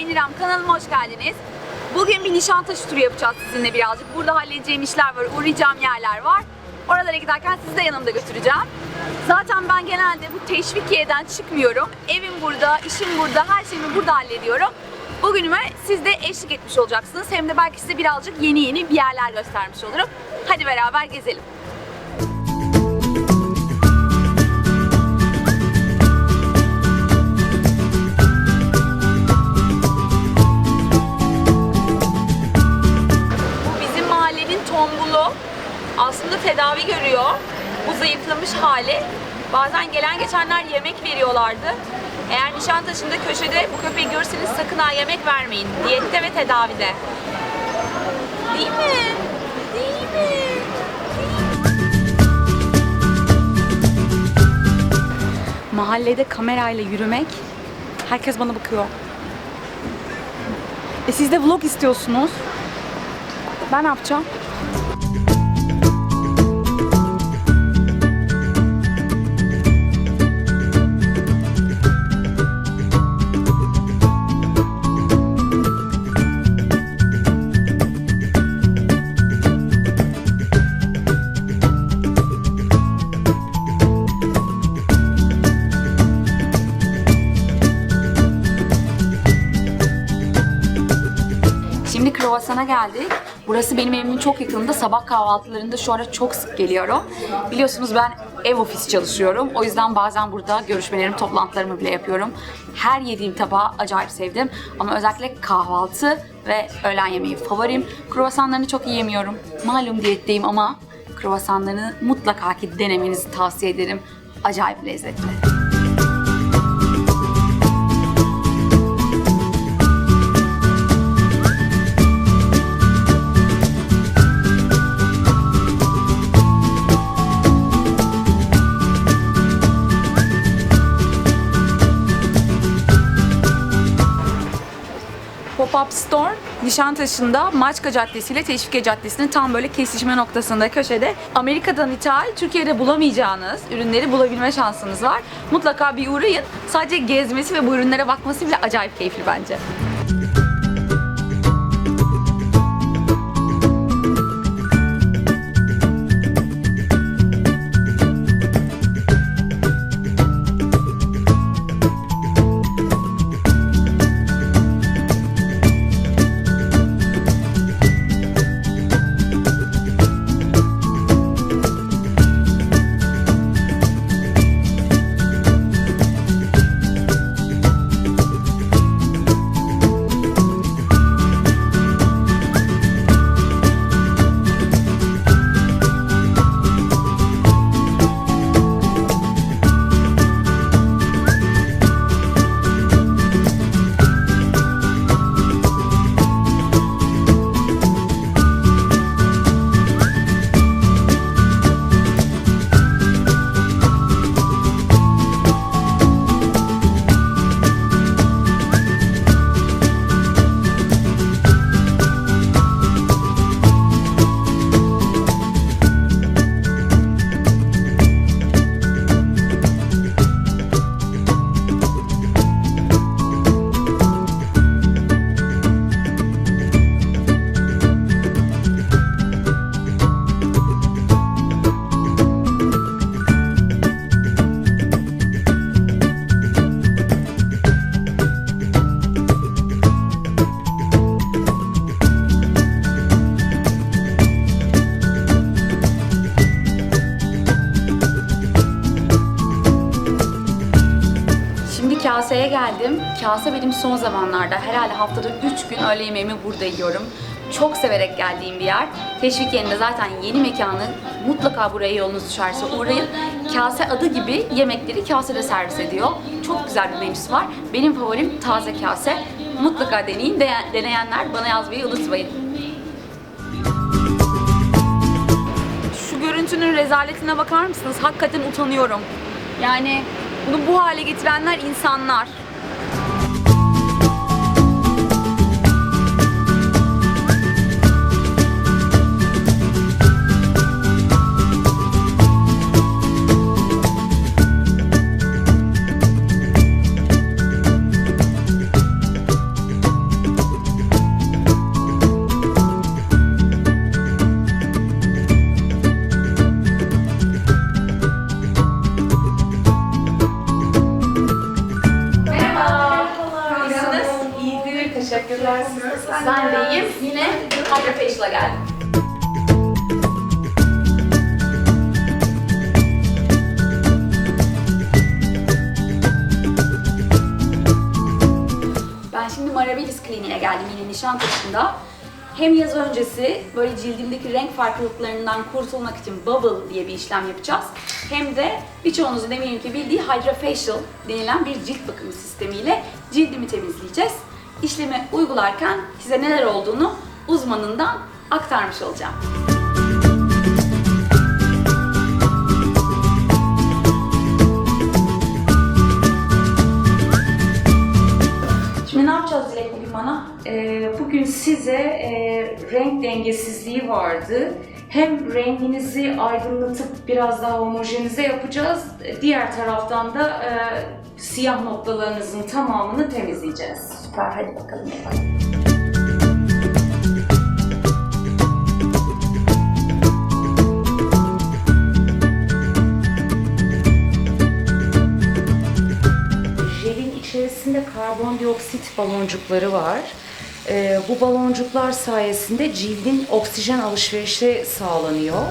ben İrem. Kanalıma hoş geldiniz. Bugün bir Nişantaşı turu yapacağız sizinle birazcık. Burada halledeceğim işler var, uğrayacağım yerler var. Oralara giderken sizi de yanımda götüreceğim. Zaten ben genelde bu Teşvikiye'den çıkmıyorum. Evim burada, işim burada, her şeyimi burada hallediyorum. Bugünüme siz de eşlik etmiş olacaksınız. Hem de belki size birazcık yeni yeni bir yerler göstermiş olurum. Hadi beraber gezelim. Zayıflamış hali. Bazen gelen geçenler yemek veriyorlardı. Eğer Nişantaşı'nda köşede bu köpeği görürseniz sakın ha yemek vermeyin. Diyette ve tedavide. Değil mi? Değil mi? Mahallede kamerayla yürümek, herkes bana bakıyor. E siz de vlog istiyorsunuz. Ben ne yapacağım? Kruvasan'a geldik. Burası benim evimin çok yakınında. Sabah kahvaltılarında şu ara çok sık geliyorum. Biliyorsunuz ben ev ofis çalışıyorum. O yüzden bazen burada görüşmelerimi, toplantılarımı bile yapıyorum. Her yediğim tabağı acayip sevdim. Ama özellikle kahvaltı ve öğlen yemeği favorim. Kruvasanlarını çok iyi yemiyorum. Malum diyetteyim ama kruvasanlarını mutlaka ki denemenizi tavsiye ederim. Acayip lezzetli. Pop-up Store Nişantaşı'nda Maçka Caddesi ile Teşvikiye Caddesi'nin tam böyle kesişme noktasında köşede. Amerika'dan ithal, Türkiye'de bulamayacağınız ürünleri bulabilme şansınız var. Mutlaka bir uğrayın. Sadece gezmesi ve bu ürünlere bakması bile acayip keyifli bence. Kaseye geldim. Kase benim son zamanlarda herhalde haftada 3 gün öğle yemeğimi burada yiyorum. Çok severek geldiğim bir yer. Teşvik yerinde zaten yeni mekanı mutlaka buraya yolunuz düşerse uğrayın. Kase adı gibi yemekleri kasede servis ediyor. Çok güzel bir menüsü var. Benim favorim taze kase. Mutlaka deneyin. De- deneyenler bana yazmayı unutmayın. Şu görüntünün rezaletine bakar mısınız? Hakikaten utanıyorum. Yani bunu bu hale getirenler insanlar. Ben deyim. Yine Hydra geldim. Ben şimdi Marabilis Kliniğe geldim yine Nişantaşı'nda. Hem yaz öncesi böyle cildimdeki renk farklılıklarından kurtulmak için Bubble diye bir işlem yapacağız. Hem de birçoğunuzun eminim ki bildiği Hydrofacial denilen bir cilt bakımı sistemiyle cildimi temizleyeceğiz. İşlemi uygularken size neler olduğunu uzmanından aktarmış olacağım. Şimdi ne yapacağız Dilek bugün bana? Ee, bugün size e, renk dengesizliği vardı. Hem renginizi aydınlatıp biraz daha homojenize yapacağız. Diğer taraftan da e, siyah noktalarınızın tamamını temizleyeceğiz. Süper, hadi bakalım yapalım. İçerisinde karbondioksit baloncukları var. Ee, bu baloncuklar sayesinde cildin oksijen alışverişi sağlanıyor.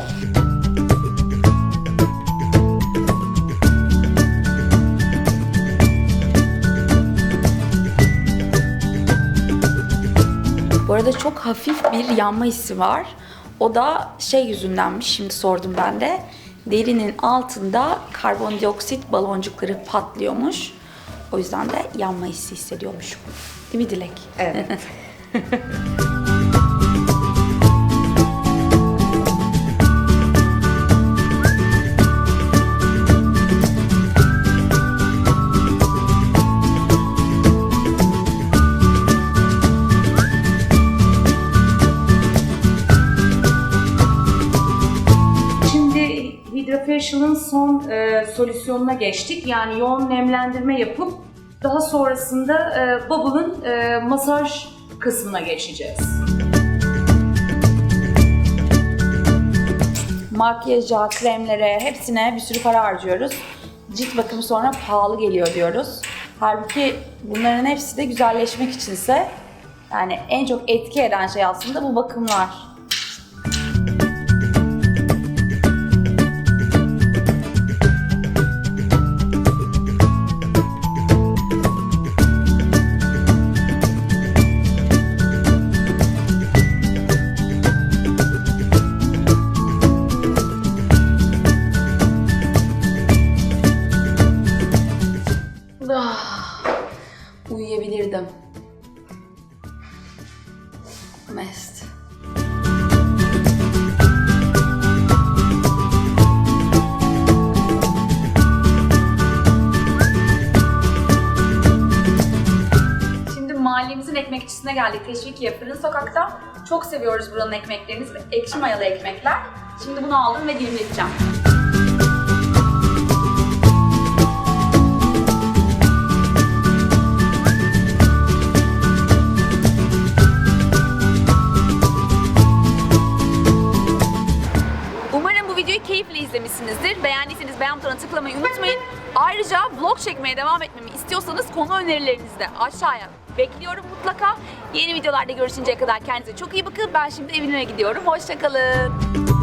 Arada çok hafif bir yanma hissi var. O da şey yüzündenmiş, şimdi sordum ben de. Derinin altında karbondioksit baloncukları patlıyormuş. O yüzden de yanma hissi hissediyormuşum. Değil mi Dilek? Evet. Hydrafacial'ın son e, solüsyonuna geçtik. Yani yoğun nemlendirme yapıp daha sonrasında e, Bubble'ın e, masaj kısmına geçeceğiz. Makyaja, kremlere, hepsine bir sürü para harcıyoruz. Cilt bakımı sonra pahalı geliyor diyoruz. Halbuki bunların hepsi de güzelleşmek içinse yani en çok etki eden şey aslında bu bakımlar. Ah, uyuyabilirdim. Mest. Şimdi mahallemizin ekmekçisine geldik. Teşvikiye Fırın Sokak'ta. Çok seviyoruz buranın ekmeklerini. Ekşi mayalı ekmekler. Şimdi bunu aldım ve dilimleyeceğim. Keyifle izlemişsinizdir. Beğendiyseniz beğen butonuna tıklamayı unutmayın. Ayrıca vlog çekmeye devam etmemi istiyorsanız konu önerilerinizi de aşağıya bekliyorum mutlaka. Yeni videolarda görüşünceye kadar kendinize çok iyi bakın. Ben şimdi evime gidiyorum. Hoşçakalın.